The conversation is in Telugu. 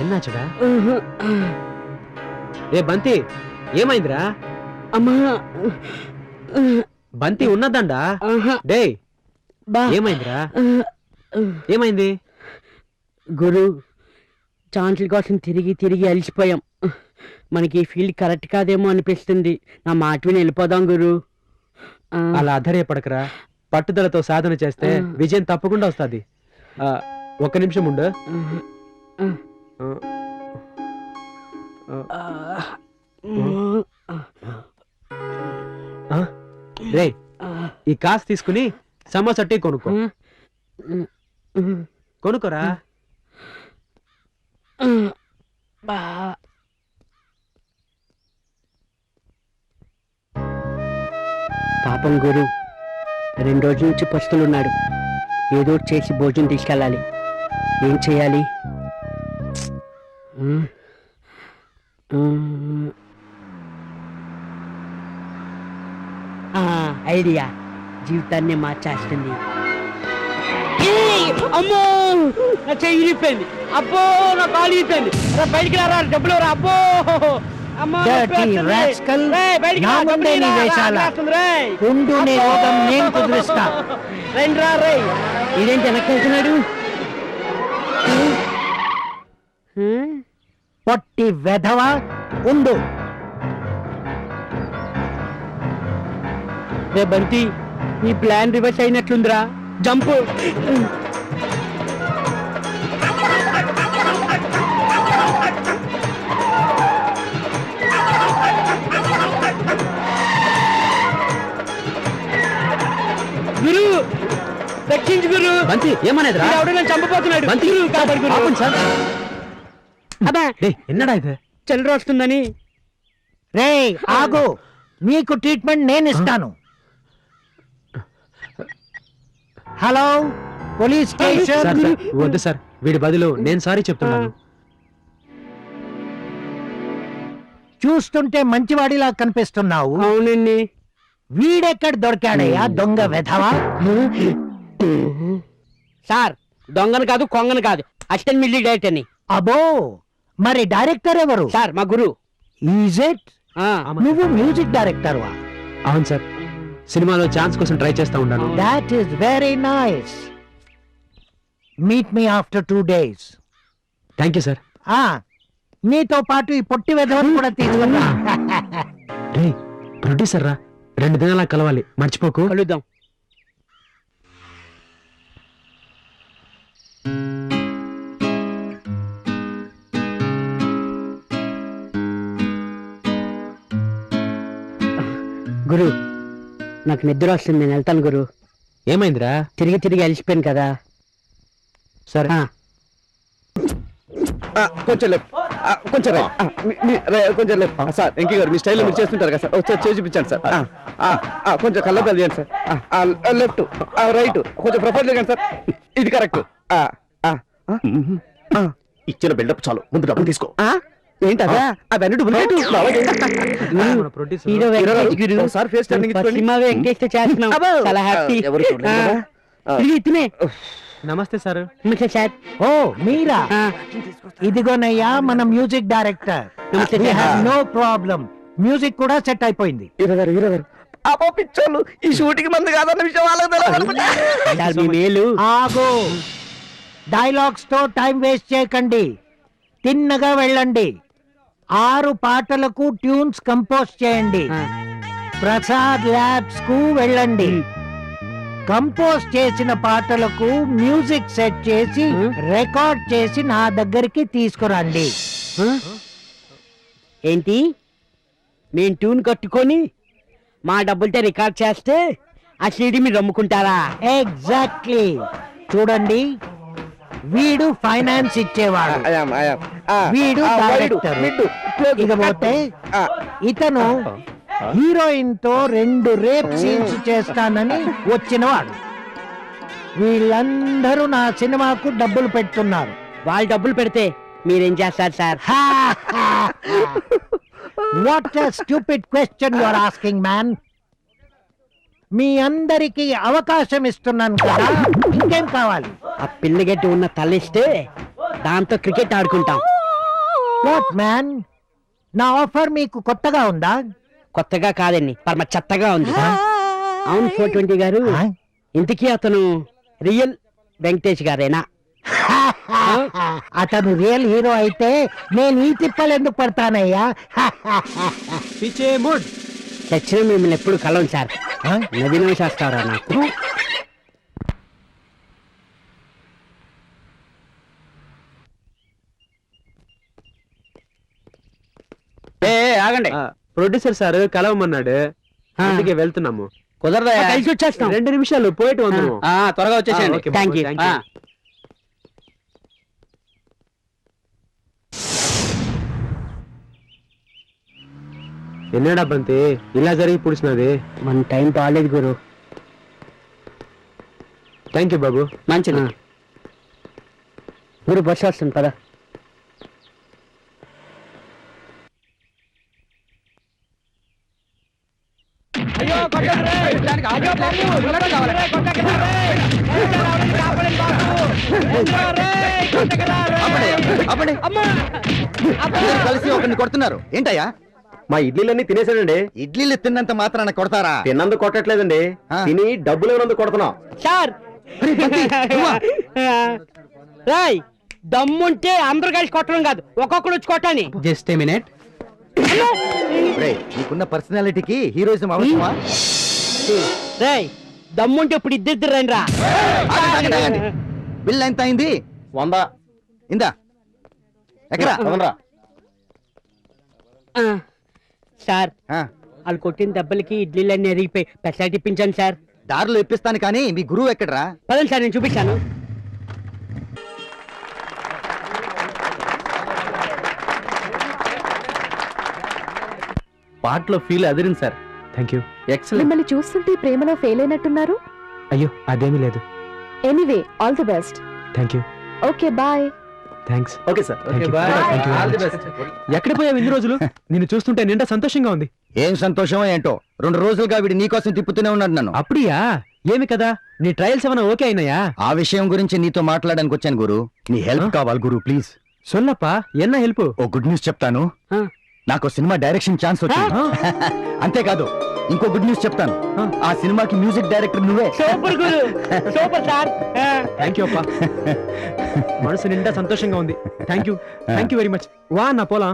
ఎన్నాచుడా ఏ బంతి ఏమైందిరా? అమ్మా. బంతి ఉన్నదండా? డే ఏమైందిరా? ఏమైంది? గురు ఛాన్సుల కోసం తిరిగి తిరిగి అలసిపోయాం. మనకి ఈ ఫీల్డ్ కరెక్ట్ కాదేమో అనిపిస్తుంది. నా మాట విని వెళ్ళిపోదాం గురు. ఆ, అలా అధైర్యపడకరా. పట్టుదలతో సాధన చేస్తే. విజయం తప్పకుండా వస్తుంది. ఒక్క నిమిషం ఉండు. ఆ, రే ఈ కాసు తీసుకుని సమోసా టీ కొనుక్కో. కొనుక్కోరా? బా. పాపం గురు. రెండు రోజుల నుంచి పస్తులున్నాడు. ఏదో ఒకటి చేసి భోజనం తీసుకెళ్ళాలి. ఏం చేయాలి? ఆ, ఐడియా. జీవితాన్ని మార్చేస్తుంది అమ్మో! నా చెయ్యి అబ్బో నా కాలు ఇరిగిపోయింది బయటికి రారా డబ్బులు రా అబ్బో! నా ముందే నీ వేషాలా? ఉండు నీ! రోగం నేను కుదిరిస్తా. ఇదేంటి హ్మ్? పొట్టి వెధవ ఉండు రే బంతి నీ ప్లాన్ రివర్స్ అయినట్లుందిరా జంప్ బంతి నన్ను చంపబోతున్నాడు. ఎన్నడా ఇది? చల్లర వస్తుందని. రే ఆగు. నీకు ట్రీట్మెంట్ నేను ఇస్తాను. Hello police station. వద్దు సార్. వీడి బదులు నేను సారీ చెప్తున్నాను. చూస్తుంటే మంచివాడిలా కనిపిస్తున్నావు. అవునండి. వీడెక్కడ దొరికాడయ్యా దొంగ వెధవ? సార్ దొంగను కాదు కొంగను కాదు. అసిస్టెంట్ మిల్లీ డైరెక్ట్ అని అబో మరి డైరెక్టర్ ఎవరు? సార్ మా గురు ఈజ్ ఇట్ ఆ, నువ్వు మ్యూజిక్ డైరెక్టర్ వా అవును సార్. సినిమాలో ఛాన్స్ కోసం ట్రై చేస్తా ఉన్నాను that is very nice meet me after two days thank you sir నీతో పాటు ఈ పొట్టి వెధవను కూడా తీసుకున్నా ప్రొడ్యూసర్ రా. రెండు దినాలా కలవాలి. మర్చిపోకు. కలుద్దాం. గురు నాకు నిద్ర వస్తుంది నేను వెళ్తాను గురు. ఏమైందిరా? తిరిగి తిరిగి అలిసిపోయాను కదా. సరే. కొంచెం ఆ, కొంచెం రైట్ ఆ, మీ- మీ- రే- కొంచెం లెఫ్ట్ ఆ, సార్ ఎంకి గారు మీ స్టైల్లో మీరు చేస్తుంటారు కదా సార్ ఒకసారి చేసి చూపించండి సార్. ఆ, ఆ, ఆ, కొంచెం కళ్ళ తీయండి సార్. లెఫ్ట్ ఆ, రైట్ కొంచెం ప్రొఫైల్ దిగండి సార్. ఇది కరెక్ట్. ఆ, ఆ, ఆ, ఆ. ఇచ్చిన బిల్డప్ చాలు. ముందు డబ్బులు తీసుకో. అవన్నీ డూప్లికేట్ హీరో వెంకటేష్ గురు. ఇచ్చుకోండి. సినిమా వెంకటేష్ చేస్తున్నాం. చాలా హ్యాపీ. ఎవరు ఇతనే నమస్తే సార్. నమస్తే సార్. ఓ మీరా? ఇదిగోనయ్యా మన music director. no problem music కూడా సెట్ అయిపోయింది. పిచ్చోళ్ళు. ఈ షూటింగ్ మంది కాదన్న విషయం వాళ్ళకి మేలు. ఆగు. డైలాగ్స్తో టైం వేస్ట్ చేయకండి. తిన్నగా వెళ్ళండి. ఆరు పాటలకు ట్యూన్స్ కంపోజ్ చేయండి. ప్రసాద్ ల్యాబ్స్కు వెళ్ళండి కంపోజ్ చేసిన పాటలకు మ్యూజిక్ సెట్ చేసి. రికార్డ్ చేసి నా దగ్గరికి తీసుకురండి? ఏంటి? మేము ట్యూన్ కట్టుకొని మా డబ్బులతో రికార్డ్ చేస్తే ఆ సీడీ మీరు అమ్ముకుంటారా? ఎగ్జాక్ట్లీ చూడండి. వీడు ఫైనాన్స్ ఇచ్చేవాడు. వీడు డైరెక్టర్. ఇకపోతే ఇతను హీరోయిన్తో రెండు రేప్ సీన్స్ చేస్తానని వచ్చినవాడు. వీళ్ళందరూ నా సినిమాకు డబ్బులు పెడుతున్నారు. వాళ్ళు డబ్బులు పెడితే మీరేం చేస్తారు sir? What stupid question you are asking man మీ అందరికీ అవకాశం ఇస్తున్నాను కదా. ఇంకేం కావాలి? ఆ పిల్లగట్టి ఉన్న తలిస్తే దాంతో క్రికెట్ ఆడుకుంటాం. వాట్ మ్యాన్ నా ఆఫర్ మీకు కొత్తగా ఉందా? కొత్తగా కాదండి పరమ చెత్తగా ఉంది. అవును ఫోర్ ట్వంటీ గారు? ఇంతకీ అతను రియల్ వెంకటేష్ గారేనా? అతను రియల్ హీరో అయితే నేను ఈ తిప్పలు ఎందుకు పడతానయ్యా? పిచ్చే మూడ్. చచ్చిన మిమ్మల్ని ఎప్పుడు కలవం సార్? నవీన శాస్త్రారా నాకు. ఏ ఆగండి. ప్రొడ్యూసర్ సార్ కలవమన్నాడు. అందుకే వెళ్తున్నాము. కుదరదా కలిసి వచ్చేస్తాం. రెండు నిమిషాలు పోయిட்டு వందము ఆ, త్వరగా వచ్చేసేయండి. ఆ, ఓకే, Thank you. thank ఆ. ఎన్నడా బంతి ఇలా జరిగి పుడిచినది. మన టైం బాగాలేదు గురు. థ్యాంక్ యూ బాబు. మంచిది. గురు బస్సు వస్తుంది పద కలిసి ఒకరిని కొడుతున్నారు. ఏంటయ్యా? మా ఇడ్లీలన్నీ తినేసాడండి ఇడ్లీలు తిన్నంత మాత్రాన కొడతారా? తిన్నందుకు కొట్టట్లేదండి. ఆ. తిని డబ్బులు ఇవ్వనందుకు కొడుతున్నాం. సార్! రాయ్ దమ్ముంటే అందరు కలిసి కొట్టడం కాదు. ఒక్కొక్కడు వచ్చి కొట్టాని జస్ట్ ఏ మినిట్. నీకున్న పర్సనాలిటీకి హీరోయిజం అవసరమా? రాయ్ దమ్ముంటే ఇప్పుడు ఇద్దరిద్దరు రండి రా ఆగండి, ఆగండి, ఆగండి. బిల్ ఎంత అయింది? వంద. ఇందా? ఎక్కడా. ఆ, సార్. వాళ్ళు కొట్టిన దెబ్బలకి ఇడ్లీలన్నీ ఎరిగిపోయి పెసలు ఇప్పించాను సార్. దారిలో ఇప్పిస్తాను కానీ మీ గురువు ఎక్కడరా? పదండి సార్ నేను చూపిస్తాను. పాటలో feel Adirindi sir. Thank you excellent మిమ్మల్ని చూస్తుంటే ప్రేమలో ఫెయిల్ అయినట్టున్నారు? అయ్యో అదేమీ లేదు. Anyway all the best thank you okay bye thanks okay sir Thank you. Thank you very much. ఎక్కడ పోయావు ఇన్ని రోజులు? నిన్ను చూస్తుంటే నిండా సంతోషంగా ఉంది. ఏం సంతోషమో ఏంటో? రెండు రోజులుగా వీడి నీకోసం తిప్పుతూనే ఉన్నాడు నన్ను. అప్పుడియా? ఏమి కదా? నీ ట్రయల్స్ ఏమైనా ఓకే అయినాయా? ఆ విషయం గురించి నీతో మాట్లాడడానికి వచ్చాను గురు. నీ హెల్ప్? కావాలి గురు ప్లీజ్ సొల్లప్పా ఎన్న హెల్ప్ ఓ గుడ్ న్యూస్ చెప్తాను. నాకు సినిమా డైరెక్షన్ ఛాన్స్ వచ్చింది. అంతేకాదు ఇంకో గుడ్ న్యూస్ చెప్తాను. ఆ. సినిమాకి మ్యూజిక్ డైరెక్టర్ నువ్వే. Super Guru. Super sir. Thank you అప్పా. మనసు నిండా సంతోషంగా ఉంది. Thank you thank you very much వా అన్న పోలా.